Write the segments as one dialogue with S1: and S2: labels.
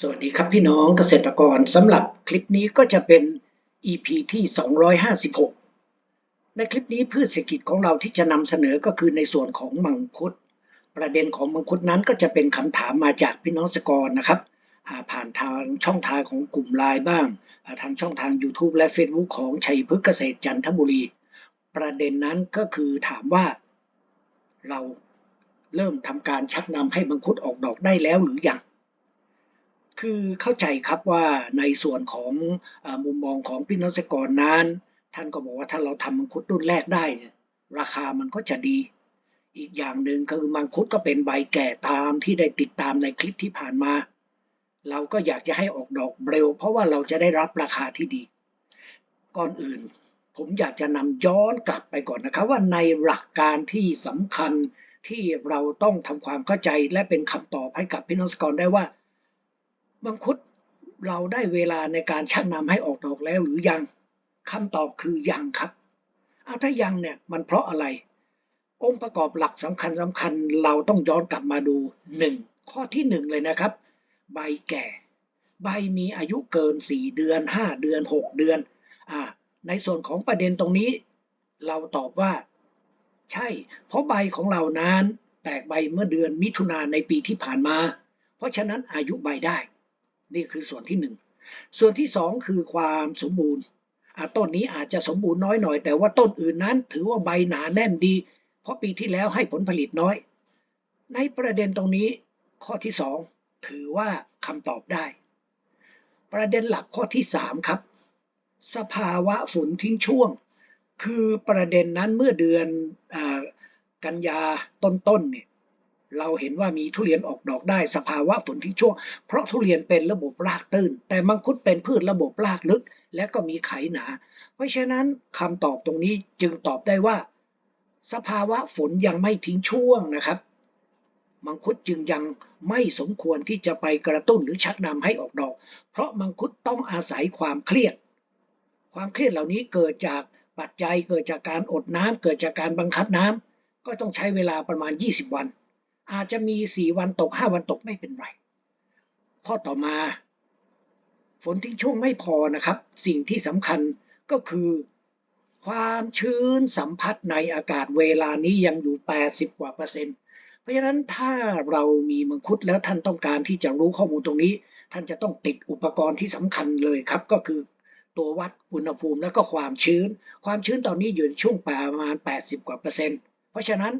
S1: สวัสดีครับพี่น้องเกษตรกรสำหรับคลิปนี้ก็จะเป็น EP ที่ 256 ในคลิปนี้พืชเศรษฐกิจของเราที่จะนำเสนอก็คือในส่วนของมังคุด ประเด็นของมังคุดนั้นก็จะเป็นคำถามมาจากพี่น้องเกษตรกรนะครับ ผ่านทางช่องทางของกลุ่มไลน์บ้าง ทางช่องทาง YouTube และ Facebook ของชัยพฤกษเกษตรจันทบุรี ประเด็นนั้นก็คือถามว่าเราเริ่มทำการชักนำให้มังคุดออกดอกได้แล้วหรือยัง คือเข้าใจครับว่าในส่วนของอมุมมองของพี่นักกรนั้น ท่านก็บอกว่าถ้าเราทำมังคุดรุ่นแรกได้ ราคามันก็จะดี อีกอย่างหนึ่งคือมังคุดก็เป็นใบแก่ตามที่ได้ติดตามในคลิปที่ผ่านมา เราก็อยากจะให้ออกดอกเร็ว เพราะว่าเราจะได้รับราคาที่ดี ก่อนอื่น ผมอยากจะนำย้อนกลับไปก่อนนะครับว่าในหลักการที่สำคัญที่เราต้องทำความเข้าใจและเป็นคำตอบให้กับพี่น้องเกกรได้ว่า มังคุดเราได้เวลาในการชักนำให้ออกดอกแล้วหรือยังคำตอบคือยังครับเอาถ้ายังเนี่ยมันเพราะอะไร องค์ประกอบหลักสำคัญสำคัญเราต้องย้อนกลับมาดูหนึ่งข้อที่หนึ่งเลยนะครับ ใบแก่ ใบมีอายุเกิน 4 เดือน 5 เดือน 6 เดือนอ่าในส่วนของประเด็นตรงนี้ เราตอบว่า ใช่ เพราะใบของเรานั้น แตกใบเมื่อเดือนมิถุนาในปีที่ผ่านมา เพราะฉะนั้นอายุใบได้ นี่คือส่วนที่หนึ่งส่วนที่สองคือความสมบูรณ์ต้นนี้อาจจะสมบูรณ์น้อยหน่อย แต่ว่าต้นอื่นนั้น ถือว่าใบหนาแน่นดี เพราะปีที่แล้วให้ผลผลิตน้อย ในประเด็นตรงนี้ข้อที่สองถือว่าคำตอบได้ ประเด็นหลักข้อที่สามครับ สภาวะฝนทิ้งช่วง คือประเด็นนั้นเมื่อเดือนอกันยาต้นๆเนี่ย เราเห็นว่ามีทุเรียนออกดอกได้สภาวะฝนทิ้งช่วง เพราะทุเรียนเป็นระบบรากตื้น แต่มังคุดเป็นพืชระบบรากลึก และก็มีไขหนา เพราะฉะนั้นคำตอบตรงนี้จึงตอบได้ว่า สภาวะฝนยังไม่ทิ้งช่วงนะครับ มังคุดจึงยังไม่สมควรที่จะไปกระตุ้นหรือชักนำให้ออกดอก เพราะมังคุดต้องอาศัยความเครียด ความเครียดเหล่านี้เกิดจากปัจจัยเกิดจากการอดน้ำเกิดจากการบังคับน้ำก็ต้องใช้เวลาประมาณ 20 วัน อาจจะมี4วันตก5วันตกไม่เป็นไร ข้อต่อมา ฝนทิ้งช่วงไม่พอนะครับ สิ่งที่สำคัญก็คือ ความชื้นสัมผัสในอากาศเวลานี้ยังอยู่ 80 กว่าเปอร์เซ็นต์เพราะฉะนั้นถ้าเรามีมังคุดแล้วท่านต้องการที่จะรู้ข้อมูลตรงนี้ ท่านจะต้องติดอุปกรณ์ที่สำคัญเลยครับก็คือตัววัดอุณหภูมิและก็ความชื้น ความชื้นตอนนี้อยู่ในช่วงประมาณ 80 กว่าเปอร์เซ็นต์ เพราะฉะนั้น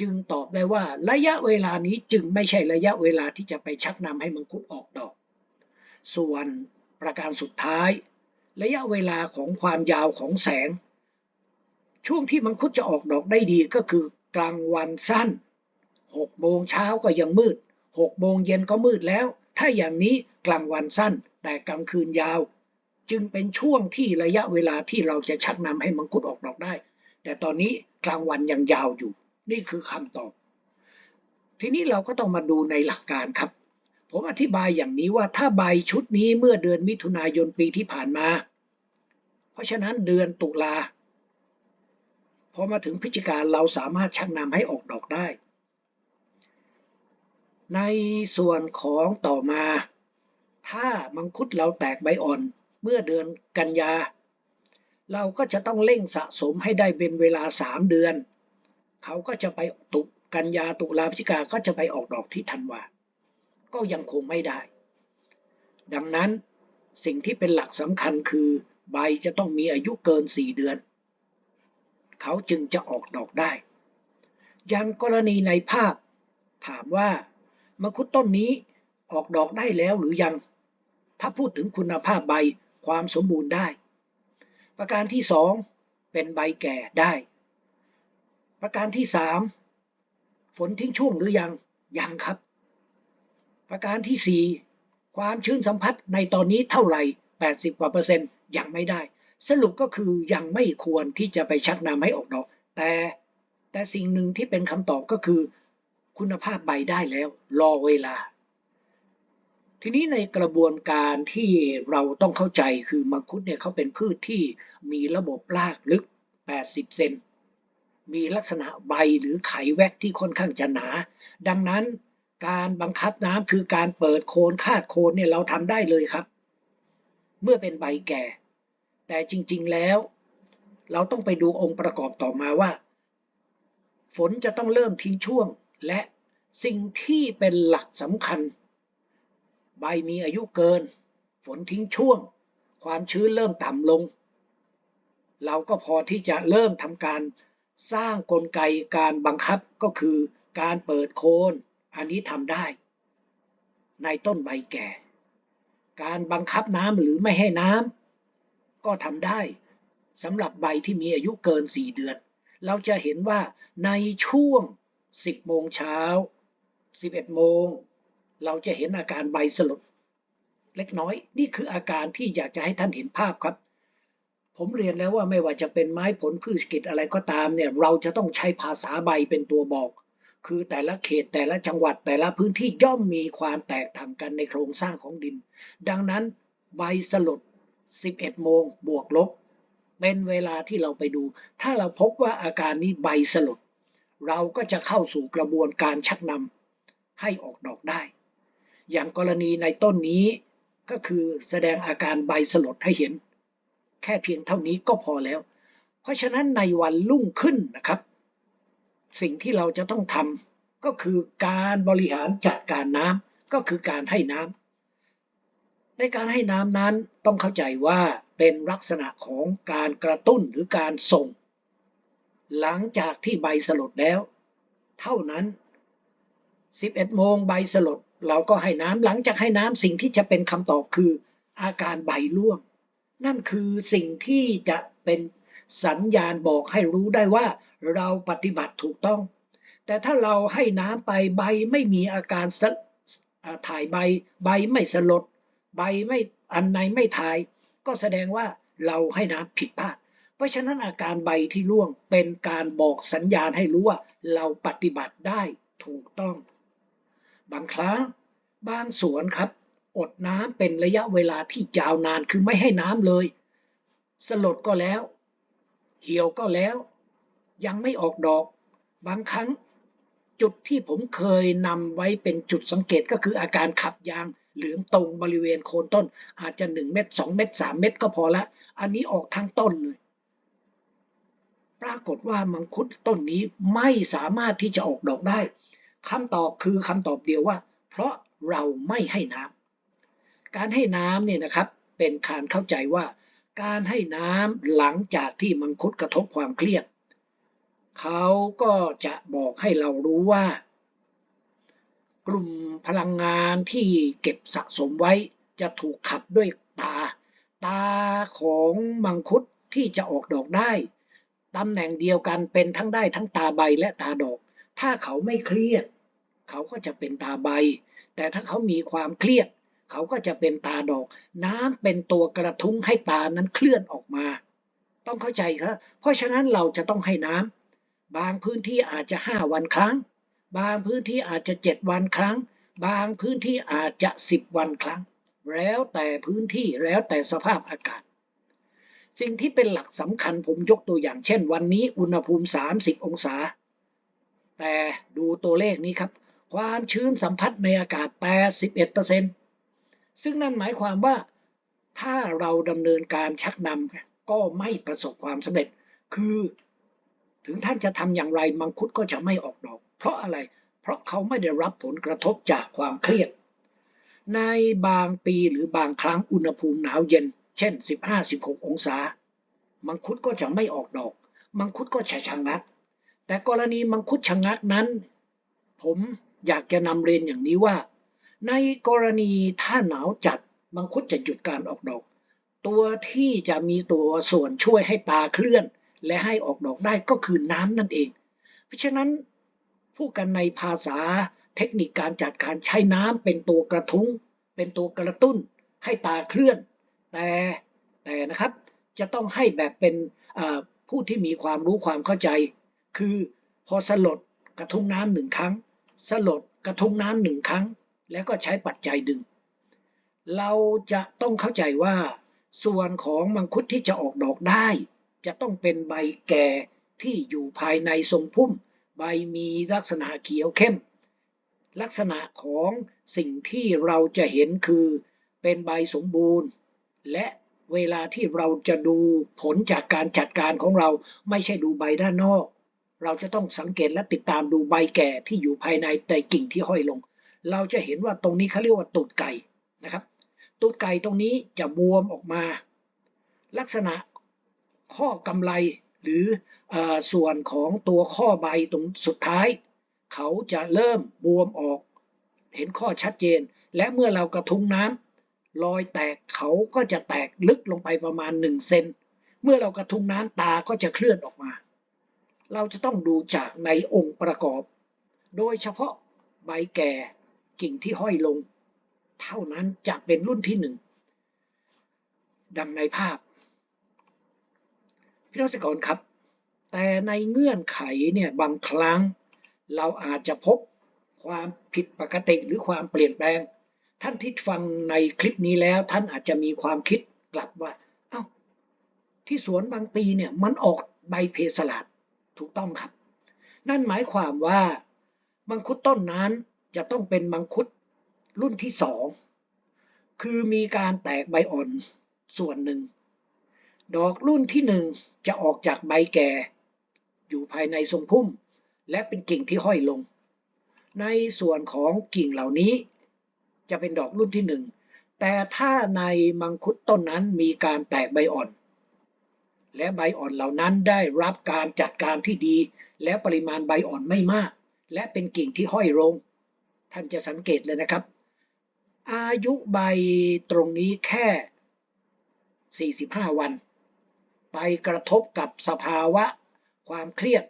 S1: จึงตอบได้ว่าระยะเวลานี้จึงไม่ใช่ระยะเวลาที่จะไปชักนำให้มังคุดออกดอก ส่วนประการสุดท้าย ระยะเวลาของความยาวของแสง ช่วงที่มังคุดจะออกดอกได้ดีก็คือกลางวันสั้น6โมงเช้าก็ยังมืด6โมงเย็นก็มืดแล้ว ถ้าอย่างนี้กลางวันสั้น แต่กลางคืนยาว จึงเป็นช่วงที่ระยะเวลาที่เราจะชักนำให้มังคุดออกดอกได้ แต่ตอนนี้กลางวันยังยาวอยู่ นี่คือคำตอบ ทีนี้เราก็ต้องมาดูในหลักการครับ ผมอธิบายอย่างนี้ว่าถ้าใบชุดนี้เมื่อเดือนมิถุนายนปีที่ผ่านมา เพราะฉะนั้นเดือนตุลาพอมาถึงพฤศจิกาเราสามารถชักนำให้ออกดอกได้ ในส่วนของต่อมา ถ้ามังคุดเราแตกใบอ่อนเมื่อเดือนกันยา เราก็จะต้องเร่งสะสมให้ได้เป็นเวลา 3 เดือน เขาก็จะไปตุกันยาตุลาพฤศจิกาก็จะไปออกดอกที่ธันวา ก็ยังคงไม่ได้ ดังนั้นสิ่งที่เป็นหลักสำคัญคือ ใบจะต้องมีอายุเกิน 4 เดือน เขาจึงจะออกดอกได้ อย่างกรณีในภาพ ถามว่ามังคุดต้นนี้ออกดอกได้แล้วหรือยัง ถ้าพูดถึงคุณภาพใบความสมบูรณ์ได้ ประการที่สองเป็นใบแก่ได้ ประการที่สามฝนทิ้งช่วงหรือยัง ยังครับ ประการที่สี่ความชื้นสัมผัสในตอนนี้เท่าไหร่ 80 กว่าเปอร์เซ็นต์ยังไม่ได้ สรุปก็คือยังไม่ควรที่จะไปชักนำให้ออกดอก แต่แต่สิ่งหนึ่งที่เป็นคำตอบก็คือ คุณภาพใบได้แล้ว รอเวลา ทีนี้ในกระบวนการที่เราต้องเข้าใจคือมังคุดเนี่ยเขาเป็นพืชที่มีระบบรากลึก 80 เซน มีลักษณะใบหรือไขแวกที่ค่อนข้างจะหนา ดังนั้นการบังคับน้ำคือการเปิดโคนคาดโคนเนี่ยเราทำได้เลยครับ เมื่อเป็นใบแก่ แต่จริง ๆแล้ว เราต้องไปดูองค์ประกอบต่อมาว่า ฝนจะต้องเริ่มทิ้งช่วง และสิ่งที่เป็นหลักสำคัญ ใบมีอายุเกิน ฝนทิ้งช่วง ความชื้นเริ่มต่ำลง เราก็พอที่จะเริ่มทำการ สร้างกลไกการบังคับก็คือการเปิดโคนอันนี้ทำได้ ในต้นใบแก่ การบังคับน้ำหรือไม่ให้น้ำก็ทำได้สำหรับใบที่มีอายุเกิน 4 เดือน เราจะเห็นว่าในช่วง 10 โมงเช้า 11 โมง เราจะเห็นอาการใบสลดเล็กน้อย นี่คืออาการที่อยากจะให้ท่านเห็นภาพครับ ผมเรียนแล้วว่าไม่ว่าจะเป็นไม้ผลพืชกิจอะไรก็ตามเนี่ยเราจะต้องใช้ภาษาใบเป็นตัวบอก คือแต่ละเขตแต่ละจังหวัดแต่ละพื้นที่ย่อมมีความแตกต่างกันในโครงสร้างของดิน ดังนั้นใบสลด 11 โมงบวกลบ เป็นเวลาที่เราไปดู ถ้าเราพบว่าอาการนี้ใบสลด เราก็จะเข้าสู่กระบวนการชักนำให้ออกดอกได้ อย่างกรณีในต้นนี้ก็คือแสดงอาการใบสลดให้เห็น แค่เพียงเท่านี้ก็พอแล้ว เพราะฉะนั้นในวันรุ่งขึ้นนะครับ สิ่งที่เราจะต้องทำก็คือการบริหารจัดการน้ำก็คือการให้น้ำในการให้น้ำนั้นต้องเข้าใจว่าเป็นลักษณะของการกระตุ้นหรือการส่ง หลังจากที่ใบสลดแล้ว เท่านั้น 11 โมงใบสลดเราก็ให้น้ำหลังจากให้น้ำสิ่งที่จะเป็นคำตอบคืออาการใบร่วง นั่นคือสิ่งที่จะเป็นสัญญาณบอกให้รู้ได้ว่าเราปฏิบัติถูกต้อง แต่ถ้าเราให้น้ำไปใบไม่มีอาการสะถ่ายใบ ใบไม่สลด ใบไม่อันในไม่ถ่าย ก็แสดงว่าเราให้น้ำผิดพลาด เพราะฉะนั้นอาการใบที่ร่วงเป็นการบอกสัญญาณให้รู้ว่าเราปฏิบัติได้ถูกต้อง บางครั้งบางสวนครับ อดน้ำเป็นระยะเวลาที่ยาวนานคือไม่ให้น้ำเลย สลดก็แล้ว เหี่ยวก็แล้ว ยังไม่ออกดอก บางครั้งจุดที่ผมเคยนำไว้เป็นจุดสังเกตก็คืออาการขับยางเหลืองตรงบริเวณโคนต้น อาจจะ1เม็ด2เม็ด3เม็ดก็พอละ อันนี้ออกทั้งต้นเลย ปรากฏว่ามังคุดต้นนี้ไม่สามารถที่จะออกดอกได้คำตอบคือคำตอบเดียวว่า เพราะเราไม่ให้น้ำ การให้น้ำเนี่ยนะครับเป็นการเข้าใจว่า การให้น้ำหลังจากที่มังคุดกระทบความเครียดเขาก็จะบอกให้เรารู้ว่า กลุ่มพลังงานที่เก็บสะสมไว้จะถูกขับด้วยตา ตาของมังคุดที่จะออกดอกได้ตำแหน่งเดียวกันเป็นทั้งได้ทั้งตาใบและตาดอก ถ้าเขาไม่เครียด เขาก็จะเป็นตาใบ แต่ถ้าเขามีความเครียด เขาก็จะเป็นตาดอก น้ำเป็นตัวกระทุ้งให้ตานั้นเคลื่อนออกมา ต้องเข้าใจครับเพราะฉะนั้นเราจะต้องให้น้ำบางพื้นที่อาจจะ5วันครั้ง บางพื้นที่อาจจะ7วันครั้ง บางพื้นที่อาจจะ10วันครั้ง แล้วแต่พื้นที่แล้วแต่สภาพอากาศสิ่งที่เป็นหลักสำคัญผมยกตัวอย่างเช่น วันนี้อุณหภูมิ 30 องศา แต่ดูตัวเลขนี้ครับ ความชื้นสัมผัสในอากาศ 81% ซึ่งนั่นหมายความว่าถ้าเราดำเนินการชักนำก็ไม่ประสบความสำเร็จ คือถึงท่านจะทำอย่างไรมังคุดก็จะไม่ออกดอก เพราะอะไร เพราะเขาไม่ได้รับผลกระทบจากความเครียด ในบางปีหรือบางครั้งอุณหภูมิหนาวเย็น เช่น 15-16 องศา มังคุดก็จะไม่ออกดอก มังคุดก็จะชะงัก แต่กรณีมังคุดชะงักนั้น ผมอยากจะนำเรียนอย่างนี้ว่า ในกรณีถ้าหนาวจัดมังคุดจะหยุดการออกดอก ตัวที่จะมีตัวส่วนช่วยให้ตาเคลื่อน และให้ออกดอกได้ก็คือน้ำนั่นเอง เพราะฉะนั้นพูดกันในภาษาเทคนิคการจัดการใช้น้ำเป็นตัวกระทุ้ง เป็นตัวกระตุ้น ให้ตาเคลื่อน แต่แต่นะครับจะต้องให้แบบเป็นผู้ที่มีความรู้ความเข้าใจ คือพอสลดกระทุ้งน้ำหนึ่งครั้ง สลดกระทุ้งน้ำหนึ่งครั้ง แล้วก็ใช้ปัจจัยดึง เราจะต้องเข้าใจว่า ส่วนของมังคุดที่จะออกดอกได้ จะต้องเป็นใบแก่ที่อยู่ภายในทรงพุ่ม ใบมีลักษณะเขียวเข้ม ลักษณะของสิ่งที่เราจะเห็นคือเป็นใบสมบูรณ์ และเวลาที่เราจะดูผลจากการจัดการของเราไม่ใช่ดูใบด้านนอก เราจะต้องสังเกตและติดตามดูใบแก่ที่อยู่ภายในแต่กิ่งที่ห้อยลง เราจะเห็นว่าตรงนี้เขาเรียกว่าตูดไก่นะครับ ตูดไก่ตรงนี้จะบวมออกมา ลักษณะข้อกำไลหรือเออส่วนของตัวข้อใบตรงสุดท้าย เขาจะเริ่มบวมออก เห็นข้อชัดเจน และเมื่อเรากระทุ้งน้ำรอยแตกเขาก็จะแตกลึกลงไปประมาณ1เซนเมื่อเรากระทุ้งน้ำตาก็จะเคลื่อนออกมา เราจะต้องดูจากในองค์ประกอบ โดยเฉพาะใบแก่ กิ่งที่ห้อยลง เท่านั้นจะเป็นรุ่นที่หนึ่งดังในภาพ พี่น้องสกรครับ แต่ในเงื่อนไขเนี่ยบางครั้งเราอาจจะพบความผิดปกติหรือความเปลี่ยนแปลง ท่านที่ฟังในคลิปนี้แล้ว ท่านอาจจะมีความคิดกลับว่า เอ้า ที่สวนบางปีเนี่ยมันออกใบเพสลัดถูกต้องครับ นั่นหมายความว่ามังคุดต้นนั้น จะต้องเป็นมังคุดรุ่นที่สองคือมีการแตกใบอ่อนส่วนหนึ่ง ดอกรุ่นที่หนึ่งจะออกจากใบแก่ อยู่ภายในทรงพุ่ม และเป็นกิ่งที่ห้อยลง ในส่วนของกิ่งเหล่านี้ จะเป็นดอกรุ่นที่หนึ่งแต่ถ้าในมังคุดต้นนั้นมีการแตกใบอ่อน และใบอ่อนเหล่านั้นได้รับการจัดการที่ดี และปริมาณใบอ่อนไม่มาก และเป็นกิ่งที่ห้อยลง ท่านจะสังเกตเลยนะครับ อายุใบตรงนี้แค่ 45 วัน ไปกระทบกับสภาวะความเครียด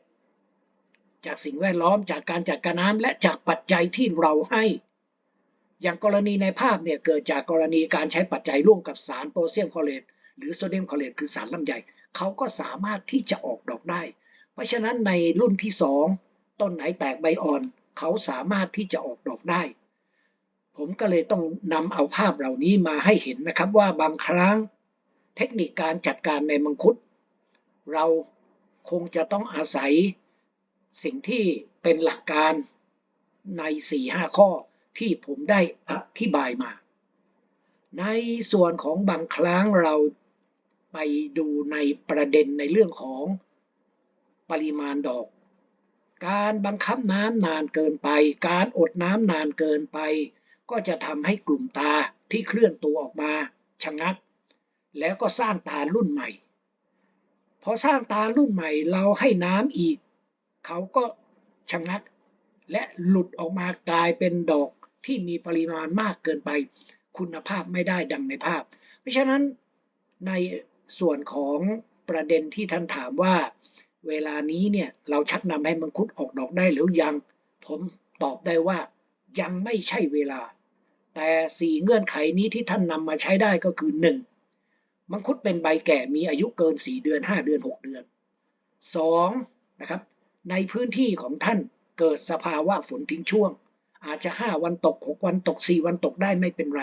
S1: จากสิ่งแวดล้อมจากการจัดการน้ำและจากปัจจัยที่เราให้ อย่างกรณีในภาพเนี่ยเกิดจากกรณีการใช้ปัจจัยร่วมกับสารโพแทสเซียมคลอเรตหรือโซเดียมคลอเรตคือสารลำไยเขาก็สามารถที่จะออกดอกได้ เพราะฉะนั้นในรุ่นที่สองต้นไหนแตกใบอ่อน เขาสามารถที่จะออกดอกได้ ผมก็เลยต้องนำเอาภาพเหล่านี้มาให้เห็นนะครับว่าบางครั้งเทคนิคการจัดการในมังคุด เราคงจะต้องอาศัยสิ่งที่เป็นหลักการใน 4-5 ข้อที่ผมได้อธิบายมา ในส่วนของบางครั้งเราไปดูในประเด็นในเรื่องของปริมาณดอก การบังคับน้ำนานเกินไป การอดน้ำนานเกินไป ก็จะทำให้กลุ่มตาที่เคลื่อนตัวออกมาชะงัก แล้วก็สร้างตารุ่นใหม่ พอสร้างตารุ่นใหม่เราให้น้ำอีก เขาก็ชะงัก และหลุดออกมากลายเป็นดอกที่มีปริมาณมากเกินไป คุณภาพไม่ได้ดังในภาพ เพราะฉะนั้นในส่วนของประเด็นที่ท่านถามว่า เวลานี้เนี่ยเราชักนำให้มังคุดออกดอกได้หรือยัง ผมตอบได้ว่ายังไม่ใช่เวลา แต่สี่เงื่อนไขนี้ที่ท่านนำมาใช้ได้ก็คือหนึ่งมังคุดเป็นใบแก่มีอายุเกิน4เดือน5เดือน6เดือน 2. นะครับในพื้นที่ของท่านเกิดสภาวะฝนทิ้งช่วง อาจจะ5วันตก6วันตก4วันตกได้ไม่เป็นไร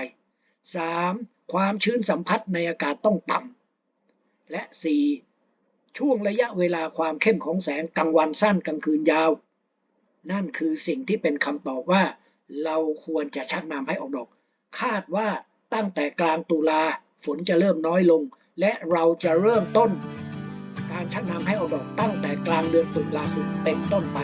S1: 3. ความชื้นสัมผัสในอากาศต้องต่ำและ 4. ช่วงระยะเวลาความเข้มของแสงกลางวันสั้นกลางคืนยาว นั่นคือสิ่งที่เป็นคำตอบว่า เราควรจะชักนำให้ออกดอก คาดว่าตั้งแต่กลางตุลาฝนจะเริ่มน้อยลง และเราจะเริ่มต้น การชักนำให้ออกดอกตั้งแต่กลางเดือนตุลาคมเป็นต้นไป